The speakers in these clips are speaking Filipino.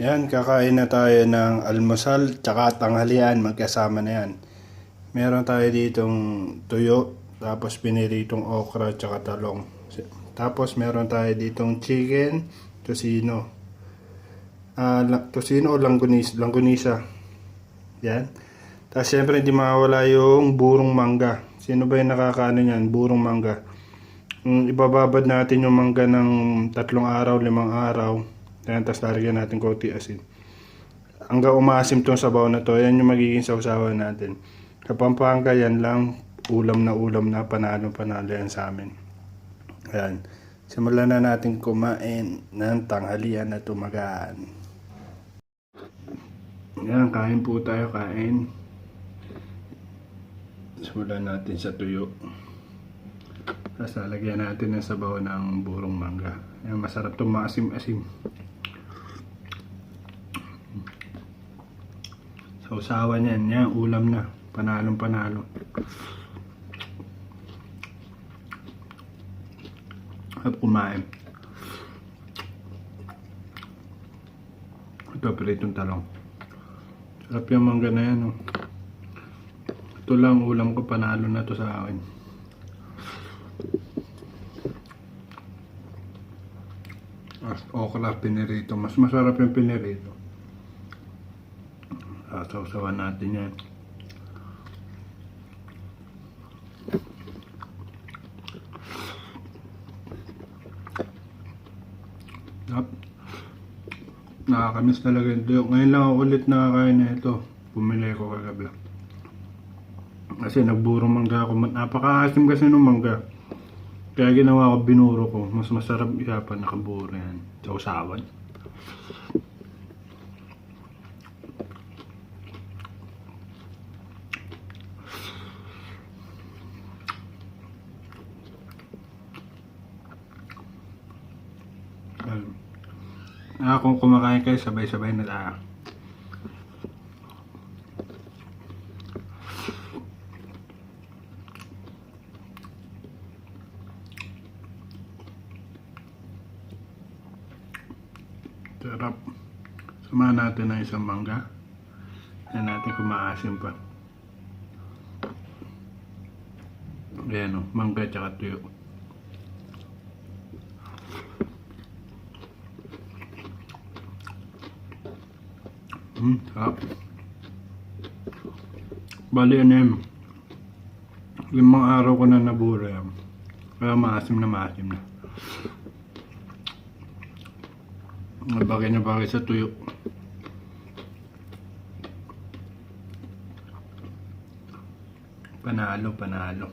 Yan, kakain na tayo ng almusal tsaka tanghalian, magkasama na yan. Meron tayo ditong tuyo, tapos piniritong okra tsaka talong. Tapos meron tayo ditong chicken, tosino. La- tosino o langgunis, langgunisa. Yan. Tapos syempre hindi mawala yung burong mangga. Sino ba yung nakakaano niyan? Burong mangga. Mm, ibababad natin yung mangga ng tatlong araw, limang araw. Ayan, tapos lalagyan natin konti asin. Hanggang umaasim tong sabaw na to, yan yung magiging sausawan natin. Sa Pampanga, yan lang, ulam na ulam na, panalo panalo yan sa amin. Ayan. Simulan na natin kumain ng tanghalian na tumagaan. Yan, kain po tayo, kain. Simulan natin sa tuyo. Tapos lalagyan natin ng sabaw ng burong mangga. Yan, masarap itong maasim-asim. Sausawan yan. Yan, ulam na. Panalong panalo. At kumain. Ito, pritong talong. Sarap yung mangga na yan. Oh. Ito lang ulam ko, panalo na to sa akin. Mas okra pinirito. Mas masarap yung pinirito. Sasawsawan natin yan. Yep. Nakakamiss talaga ito. Ngayon lang ako ulit nakakain na ito. Bumili ko kagabi. Kasi nagburo mangga ako. Napakaasim kasi ng mangga. Kaya ginawa ko, binuro ko. Mas masarap siya pa nakaburo yan. Sa Ayun. Ah, kung kumakain kayo, sabay-sabay na tayo. Sarap. Samahan natin ng isang mangga. Yan natin kung maasim pa. Ayan o, mangga tsaka tuyo. Hmm, sarap. Bali ano yun. Limang araw ko na nabura yan. Kaya maasim na maasim na. Bagay na bagay sa tuyo. Panalo, panalo.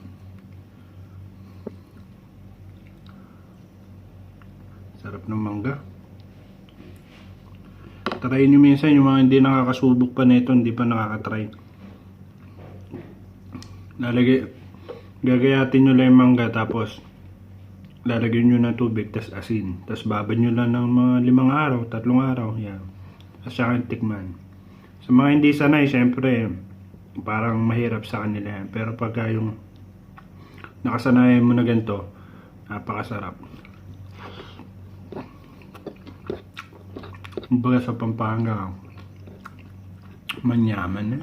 Sarap ng mangga. Try nyo minsan yung mga hindi nakakasubok pa nito, hindi pa nakakatry. Lalagay, gagayatin nyo lang yung mangga tapos lalagyan nyo ng tubig, tas asin. Tas babad nyo lang ng mga limang araw, tatlong araw. Yan. At saka tikman. Sa mga hindi sanay, syempre, parang mahirap sa kanila yan. Pero pagka yung nakasanayan mo na ganito, napakasarap. Kumbaga sa Pampanga, manyaman na.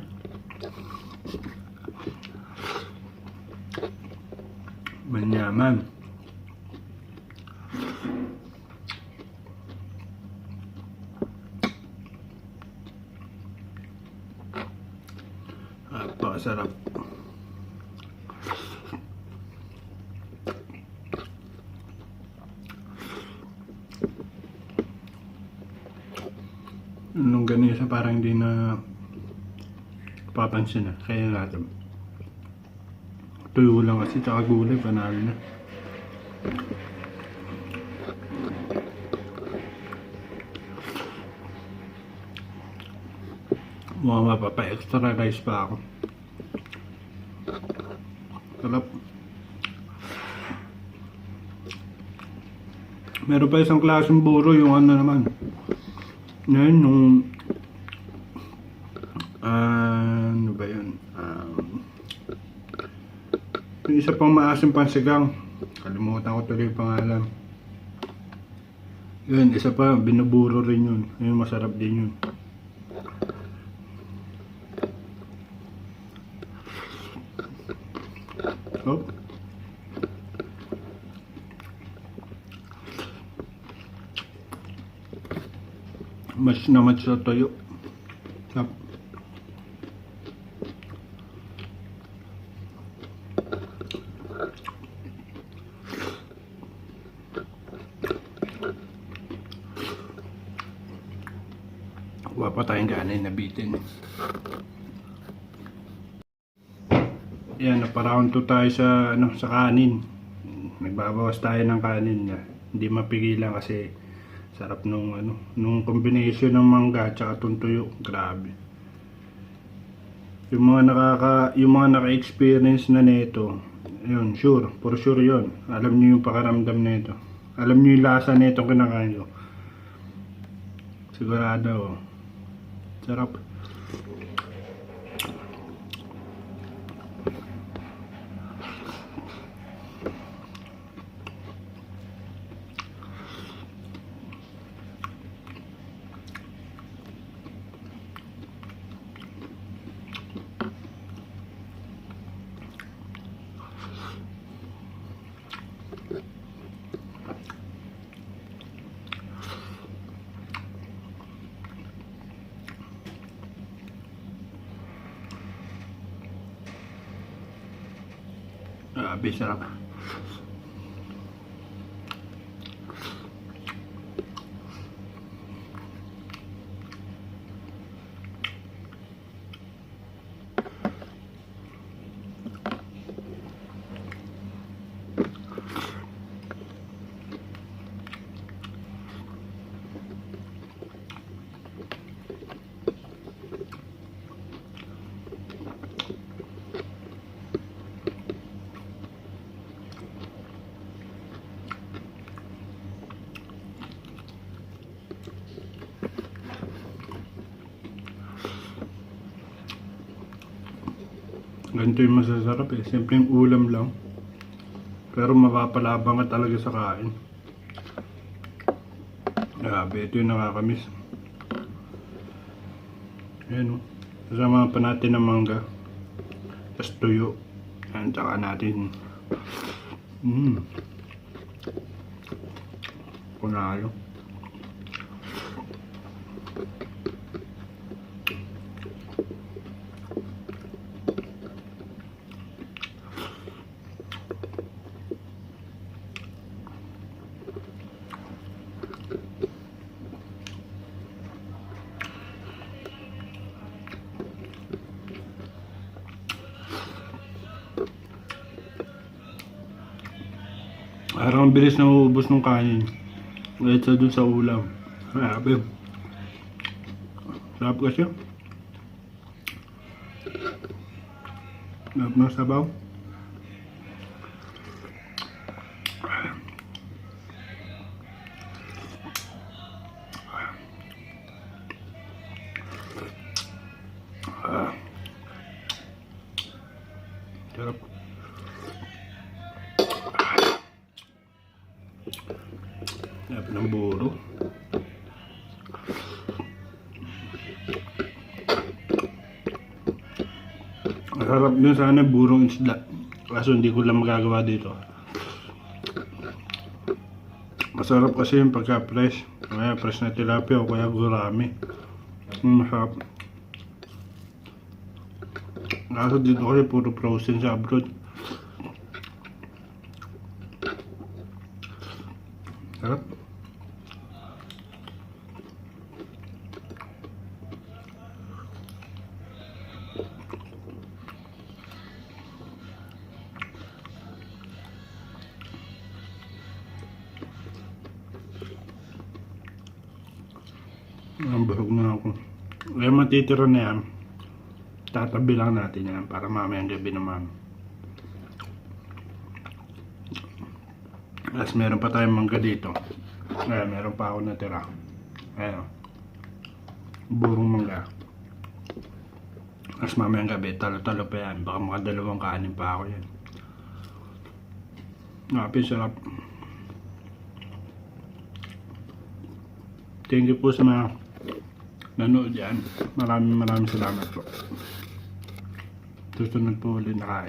Manyaman. Napakasarap. Nung ganisa parang hindi na papansin na. Kaya natin. Tuyo lang kasi tsaka gulay, panalo na. Mga mapapa-extra rice pa ako. Sarap. Meron pa isang klaseng buro yung ano naman. Ngayon, nung... ah, ano ba yun? Um, yung isa pang maasim pansigang. Kalimutan ko tuloy yung pangalan. Yun, isa pa, binuburo rin yun. Yun, masarap din yun. Oh. Mas na mas sa toyo. Sarap. Kuha pa tayong kanin na bitin. Yan, naparound to tayo sa, ano, sa kanin. Nagbabawas tayo ng kanin niya. Hindi mapigilan kasi sarap nung, ano, nung combination ng mangga at tuntuyo. Grabe. Yung mga nakaka, yung mga naka-experience na nito, yun, sure, for sure yun. Alam niyo yung pakaramdam nito. Alam niyo yung lasa nito kinakain ko. Sigurado. oh. Sarap. Grabe, sarap. Ganito yung masasarap eh. Simpleng ulam lang. Pero mapapalabang ka talaga sa kain. Grabe, ito yung nakakamiss. Ayan o. Kasama pa natin ng mangga. Tapos tuyo. Ayan, tsaka natin. Mmm. Kunalo. Parang ang bilis na uubos ng kanin. Kahit sa dun sa ulam. Grabe. Sarap kasi. Sarap ng sabaw. Sarap. Sarap ng buro. Masarap din sana burong isda. Kaso hindi ko lang magagawa dito. Masarap kasi yung pagka fresh. Kaya fresh na tilapia o kaya gurami. Mm, masarap. Kaso dito kasi puro frozen sa abroad. Sarap. Ang na ako. Kaya matitira na yan. Tatabi lang natin yan para mamayang gabi naman. Tapos meron pa tayong mangga dito. Ayan, meron pa ako natira. Ayan. o. Burong mangga. Tapos mamayang gabi, talo-talo pa yan. Baka mga dalawang kanin pa ako yan. Grabe, sarap. Thank you po sa mga nanood yan. Maraming maraming salamat po. Susunod po ulit na.